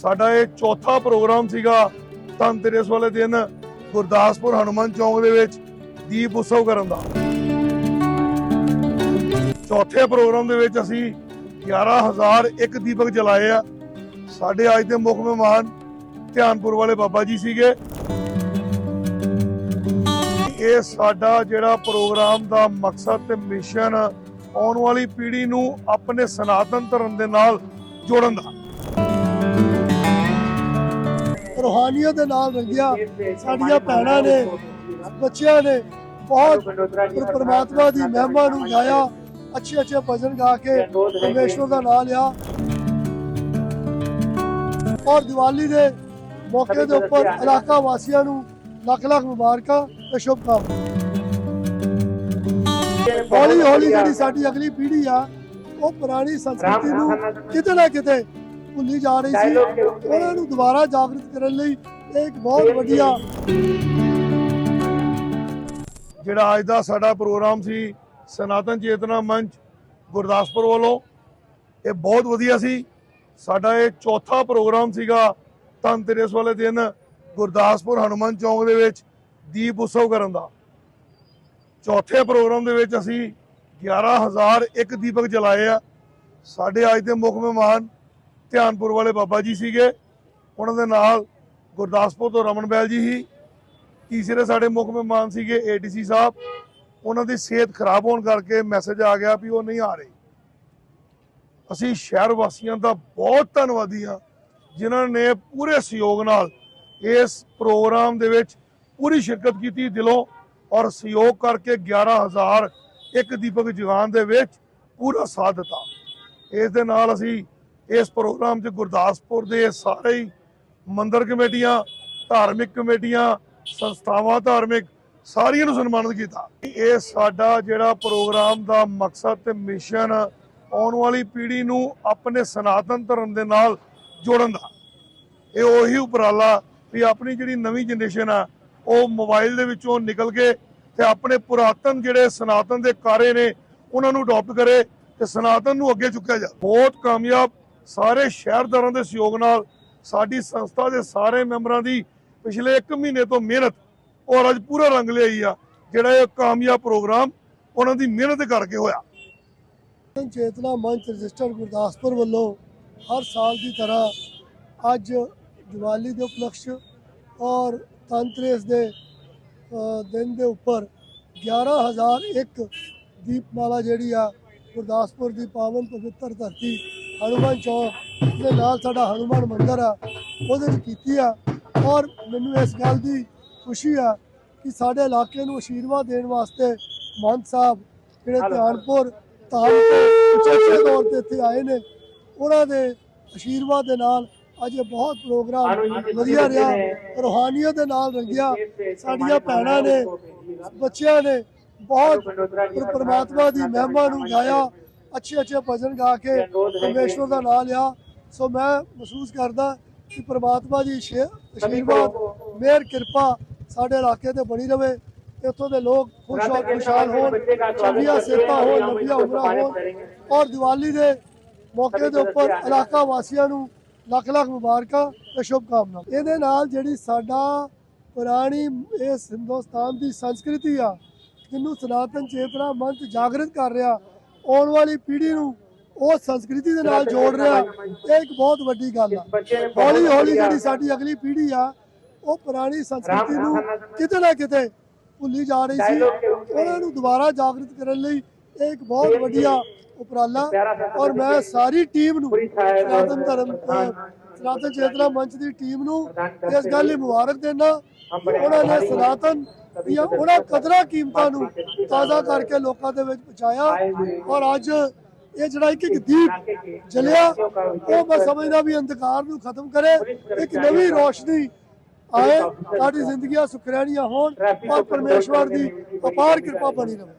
ਸਾਡਾ ਇਹ ਚੌਥਾ ਪ੍ਰੋਗਰਾਮ ਸੀਗਾ ਧਨਤੇਰਸ ਵਾਲੇ ਦਿਨ ਗੁਰਦਾਸਪੁਰ ਹਨੂੰਮਾਨ ਚੌਂਕ ਦੇ ਵਿੱਚ ਦੀਪ ਉਤਸਵ ਕਰਨ ਦਾ। ਚੌਥੇ ਪ੍ਰੋਗਰਾਮ ਦੇ ਵਿੱਚ ਅਸੀਂ 11001 ਦੀਪਕ ਜਲਾਏ ਆ। ਸਾਡੇ ਅੱਜ ਦੇ ਮੁੱਖ ਮਹਿਮਾਨ ਧਿਆਨਪੁਰ ਵਾਲੇ ਬਾਬਾ ਜੀ ਸੀਗੇ। ਇਹ ਸਾਡਾ ਜਿਹੜਾ ਪ੍ਰੋਗਰਾਮ ਦਾ ਮਕਸਦ ਤੇ ਮਿਸ਼ਨ ਆਉਣ ਵਾਲੀ ਪੀੜ੍ਹੀ ਨੂੰ ਆਪਣੇ ਸਨਾਤਨ ਧਰਮ ਦੇ ਨਾਲ ਜੋੜਨ ਦਾ। ਰੂਹਾਨੀਅਤ ਦੇ ਨਾਲ ਰੰਗਿਆ ਸਾਡੀਆਂ ਭੈਣਾਂ ਨੇ, ਬੱਚਿਆਂ ਨੇ, ਬਹੁਤ ਪਰਮਾਤਮਾ ਦੀ ਮਹਿਮਾ ਨੂੰ ਗਾਇਆ ਅੱਛੇ ਅੱਛੇ ਭਜਨ ਗਾ ਕੇ ਪਰਮੇਸ਼ਵਰ ਦਾ ਨਾਮ ਲਿਆ। ਔਰ ਦੀਵਾਲੀ ਦੇ ਮੌਕੇ ਦੇ ਉੱਪਰ ਇਲਾਕਾ ਵਾਸੀਆਂ ਨੂੰ ਲੱਖ ਲੱਖ ਮੁਬਾਰਕਾਂ ਤੇ ਸ਼ੁਭਕਾਮਨਾਵਾਂ। ਹੌਲੀ ਹੌਲੀ ਜਿਹੜੀ ਸਾਡੀ ਅਗਲੀ ਪੀੜ੍ਹੀ ਆ, ਉਹ ਪੁਰਾਣੀ ਸੰਸਕ੍ਰਿਤੀ ਨੂੰ ਕਿਤੇ ਨਾ ਕਿਤੇ ਭੁੱਲੀ ਜਾ ਰਹੀ ਸੀ। ਉਹਨਾਂ ਨੂੰ ਦੁਬਾਰਾ ਜਾਗਰਤ ਕਰਨ ਲਈ ਇਹ ਇੱਕ ਬਹੁਤ ਵਧੀਆ ਜਿਹੜਾ ਅੱਜ ਦਾ ਸਾਡਾ ਪ੍ਰੋਗਰਾਮ ਸੀ ਸਨਾਤਨ ਚੇਤਨਾ ਮੰਚ ਗੁਰਦਾਸਪੁਰ ਵੱਲੋਂ ਇਹ ਬਹੁਤ ਵਧੀਆ ਸੀ। ਸਾਡਾ ਇਹ ਚੌਥਾ ਪ੍ਰੋਗਰਾਮ ਸੀਗਾ ਧਨਤੇਰਸ ਵਾਲੇ ਦਿਨ ਗੁਰਦਾਸਪੁਰ ਹਨੂੰਮਾਨ ਚੌਂਕ ਦੇ ਵਿੱਚ ਦੀਪ ਉਤਸਵ ਕਰਨ ਦਾ। ਚੌਥੇ ਪ੍ਰੋਗਰਾਮ ਦੇ ਵਿੱਚ ਅਸੀਂ 11001 ਦੀਪਕ ਜਲਾਏ ਆ। ਸਾਡੇ ਅੱਜ ਦੇ ਮੁੱਖ ਮਹਿਮਾਨ ਧਿਆਨਪੁਰ ਵਾਲੇ ਬਾਬਾ ਜੀ ਸੀਗੇ। ਉਹਨਾਂ ਦੇ ਨਾਲ ਗੁਰਦਾਸਪੁਰ ਤੋਂ ਰਮਨ ਬੈਲ ਜੀ ਹੀ ਤੀਸਰੇ ਸਾਡੇ ਮੁੱਖ ਮਹਿਮਾਨ ਸੀਗੇ ਏਡੀਸੀ ਸਾਹਿਬ। ਉਹਨਾਂ ਦੀ ਸਿਹਤ ਖਰਾਬ ਹੋਣ ਕਰਕੇ ਮੈਸੇਜ ਆ ਗਿਆ ਵੀ ਉਹ ਨਹੀਂ ਆ ਰਹੇ। ਅਸੀਂ ਸ਼ਹਿਰ ਵਾਸੀਆਂ ਦਾ ਬਹੁਤ ਧੰਨਵਾਦੀ ਹਾਂ, ਜਿਨ੍ਹਾਂ ਨੇ ਪੂਰੇ ਸਹਿਯੋਗ ਨਾਲ ਇਸ ਪ੍ਰੋਗਰਾਮ ਦੇ ਵਿੱਚ ਪੂਰੀ ਸ਼ਿਰਕਤ ਕੀਤੀ ਦਿਲੋਂ ਔਰ ਸਹਿਯੋਗ ਕਰਕੇ 11000 ਇੱਕ ਦੀਪਕ ਜਗਾਨ ਦੇ ਵਿੱਚ ਪੂਰਾ ਸਾਥ ਦਿੱਤਾ। ਇਸ ਦੇ ਨਾਲ ਅਸੀਂ ਇਸ ਪ੍ਰੋਗਰਾਮ 'ਚ ਗੁਰਦਾਸਪੁਰ ਦੇ ਸਾਰੇ ਹੀ ਮੰਦਰ ਕਮੇਟੀਆਂ, ਧਾਰਮਿਕ ਕਮੇਟੀਆਂ, ਸੰਸਥਾਵਾਂ ਧਾਰਮਿਕ, ਸਾਰੀਆਂ ਨੂੰ ਸਨਮਾਨਿਤ ਕੀਤਾ। ਇਹ ਸਾਡਾ ਜਿਹੜਾ ਪ੍ਰੋਗਰਾਮ ਦਾ ਮਕਸਦ ਤੇ ਮਿਸ਼ਨ ਆਉਣ ਵਾਲੀ ਪੀੜ੍ਹੀ ਨੂੰ ਆਪਣੇ ਸਨਾਤਨ ਧਰਮ ਦੇ ਨਾਲ ਜੋੜਨ ਦਾ। ਇਹ ਉਹੀ ਉਪਰਾਲਾ ਵੀ ਆਪਣੀ ਜਿਹੜੀ ਨਵੀਂ ਜਨਰੇਸ਼ਨ ਆ, ਉਹ ਮੋਬਾਈਲ ਦੇ ਵਿੱਚੋਂ ਨਿਕਲ ਕੇ ਤੇ ਆਪਣੇ ਪੁਰਾਤਨ ਜਿਹੜੇ ਸਨਾਤਨ ਦੇ ਕਾਰੇ ਨੇ, ਉਹਨਾਂ ਨੂੰ ਅਡਾਪਟ ਕਰੇ ਤੇ ਸਨਾਤਨ ਨੂੰ ਅੱਗੇ ਚੁੱਕਿਆ ਜਾ ਬਹੁਤ ਕਾਮਯਾਬ ਸਾਰੇ ਸ਼ਹਿਰਦਾਰਾਂ ਦੇ ਸਹਿਯੋਗ ਨਾਲ ਸਾਡੀ ਸੰਸਥਾ ਦੇ ਸਾਰੇ ਮੈਂਬਰਾਂ ਦੀ ਪਿਛਲੇ 1 ਮਹੀਨੇ ਤੋਂ ਮਿਹਨਤ ਔਰ ਅੱਜ ਪੂਰਾ ਰੰਗ ਲਿਆਈ ਆ, ਜਿਹੜਾ ਇਹ ਕਾਮਯਾਬ ਪ੍ਰੋਗਰਾਮ ਉਹਨਾਂ ਦੀ ਮਿਹਨਤ ਕਰਕੇ ਹੋਇਆ। ਚੇਤਨਾ ਮੰਚ ਰਜਿਸਟਰ ਗੁਰਦਾਸਪੁਰ ਵੱਲੋਂ ਹਰ ਸਾਲ ਦੀ ਤਰ੍ਹਾਂ ਅੱਜ ਦੀਵਾਲੀ ਦੇ ਉਪਲਕਸ਼ ਔਰ ਤੰਤਰੇਸ ਦੇ ਦਿਨ ਦੇ ਉੱਪਰ 11001 ਦੀਪਮਾਲਾ ਜਿਹੜੀ ਆ ਗੁਰਦਾਸਪੁਰ ਦੀ ਪਾਵਨ ਪਵਿੱਤਰ ਧਰਤੀ ਹਨੂਮਾਨ ਚੌਕ ਦੇ ਨਾਲ ਸਾਡਾ ਹਨੂਮਾਨ ਮੰਦਿਰ ਆ ਉਹਦੇ ਵਿੱਚ ਕੀਤੀ ਆ। ਔਰ ਮੈਨੂੰ ਇਸ ਗੱਲ ਦੀ ਖੁਸ਼ੀ ਆ ਕਿ ਸਾਡੇ ਇਲਾਕੇ ਨੂੰ ਆਸ਼ੀਰਵਾਦ ਦੇਣ ਵਾਸਤੇ ਮਹੰਤ ਸਾਹਿਬ ਜਿਹੜੇ ਧਿਆਨਪੁਰ ਧਾਮ ਤੋਂ ਉਚੇਚੇ ਤੌਰ ਤੇ ਇੱਥੇ ਆਏ ਨੇ ਉਹਨਾਂ ਦੇ ਆਸ਼ੀਰਵਾਦ ਦੇ ਨਾਲ ਅੱਜ ਇਹ ਬਹੁਤ ਪ੍ਰੋਗਰਾਮ ਵਧੀਆ ਰਿਹਾ ਰੂਹਾਨੀਅਤ ਦੇ ਨਾਲ ਰੰਗਿਆ। ਸਾਡੀਆਂ ਭੈਣਾਂ ਨੇ ਬੱਚਿਆਂ ਨੇ ਬਹੁਤ ਪਰ- ਪਰਮਾਤਮਾ ਦੀ ਮਹਿਮਾ ਨੂੰ ਗਾਇਆ ਅੱਛੇ ਅੱਛੇ ਭਜਨ ਗਾ ਕੇ ਪਰਮੇਸ਼ਵਰ ਦਾ ਨਾਮ ਲਿਆ। ਸੋ ਮੈਂ ਮਹਿਸੂਸ ਕਰਦਾ ਕਿ ਪਰਮਾਤਮਾ ਦੀ ਸ਼ੇ- ਆਸ਼ੀਰਵਾਦ ਮਿਹਰ ਕਿਰਪਾ ਸਾਡੇ ਇਲਾਕੇ ਤੇ ਬਣੀ ਰਵੇ। ਇੱਥੋਂ ਦੇ ਲੋਕ ਖੁਸ਼ ਹੋ ਖੁਸ਼ਹਾਲ ਹੋਣ। ਚੰਗੀਆਂ ਸਿਹਤਾਂ ਹੋਣ ਲੰਬੀਆਂ ਉਮਰਾਂ ਹੋਣ। ਔਰ ਦੀਵਾਲੀ ਦੇ ਮੌਕੇ ਦੇ ਉੱਪਰ ਇਲਾਕਾ ਵਾਸੀਆਂ ਨੂੰ ਲੱਖ ਲੱਖ ਮੁਬਾਰਕਾਂ ਤੇ ਸ਼ੁਭਕਾਮਨਾਵਾਂ। ਇਹਦੇ ਨਾਲ ਜਿਹੜੀ ਸਾਡਾ ਪੁਰਾਣੀ ਇਸ ਹਿੰਦੁਸਤਾਨ ਦੀ ਸੰਸਕ੍ਰਿਤੀ ਆ ਜਿਹਨੂੰ ਸਨਾਤਨ ਚੇਤਨਾ ਮੰਚ ਜਾਗਰਤ ਕਰ ਰਿਹਾ ਆਉਣ ਵਾਲੀ ਪੀੜ੍ਹੀ ਨੂੰ ਉਹ ਸੰਸਕ੍ਰਿਤੀ ਦੇ ਨਾਲ ਜੋੜ ਰਿਹਾ ਇਹ ਇੱਕ ਬਹੁਤ ਵੱਡੀ ਗੱਲ ਆ। ਹੌਲੀ ਹੌਲੀ ਜਿਹੜੀ ਸਾਡੀ ਅਗਲੀ ਪੀੜ੍ਹੀ ਆ ਉਹ ਪੁਰਾਣੀ ਸੰਸਕ੍ਰਿਤੀ ਨੂੰ ਕਿਤੇ ਨਾ ਕਿਤੇ ਭੁੱਲੀ ਜਾ ਰਹੀ ਸੀ। ਉਹਨਾਂ ਨੂੰ ਦੁਬਾਰਾ ਜਾਗਰਤ ਕਰਨ ਲਈ ਇਹ ਇੱਕ ਬਹੁਤ ਵਧੀਆ ਉਪਰਾਲਾ ਔਰ ਮੈਂ ਸਾਰੀ ਟੀਮ ਨੂੰ ਸਨਾਤਨ ਧਰਮ ਸਨਾਤਨ ਚੇਤਨਾ ਮੰਚ ਦੀ ਟੀਮ ਨੂੰ ਇਸ ਗੱਲ ਲਈ ਮੁਬਾਰਕ ਦੇਣਾ ਉਹਨਾਂ ਨੇ ਸਨਾਤਨ ਦੀਆਂ ਉਹਨਾਂ ਕਦਰਾਂ ਕੀਮਤਾਂ ਨੂੰ ਤਾਜ਼ਾ ਕਰਕੇ ਲੋਕਾਂ ਦੇ ਵਿੱਚ ਪਹੁੰਚਾਇਆ ਔਰ ਅੱਜ ਇਹ ਜਿਹੜਾ ਇੱਕ ਇੱਕ ਦੀਪ ਜਲਿਆ, ਉਹ ਮੈਂ ਸਮਝਦਾ ਵੀ ਅੰਧਕਾਰ ਨੂੰ ਖਤਮ ਕਰੇ, ਇੱਕ ਨਵੀਂ ਰੋਸ਼ਨੀ ਆਏ, ਸਾਡੀ ਜ਼ਿੰਦਗੀਆਂ ਸੁਖਰੈਣੀਆਂ ਹੋਣ ਔਰ ਪਰਮੇਸ਼ਵਰ ਦੀ ਅਪਾਰ ਕਿਰਪਾ ਬਣੀ ਰਹੇ।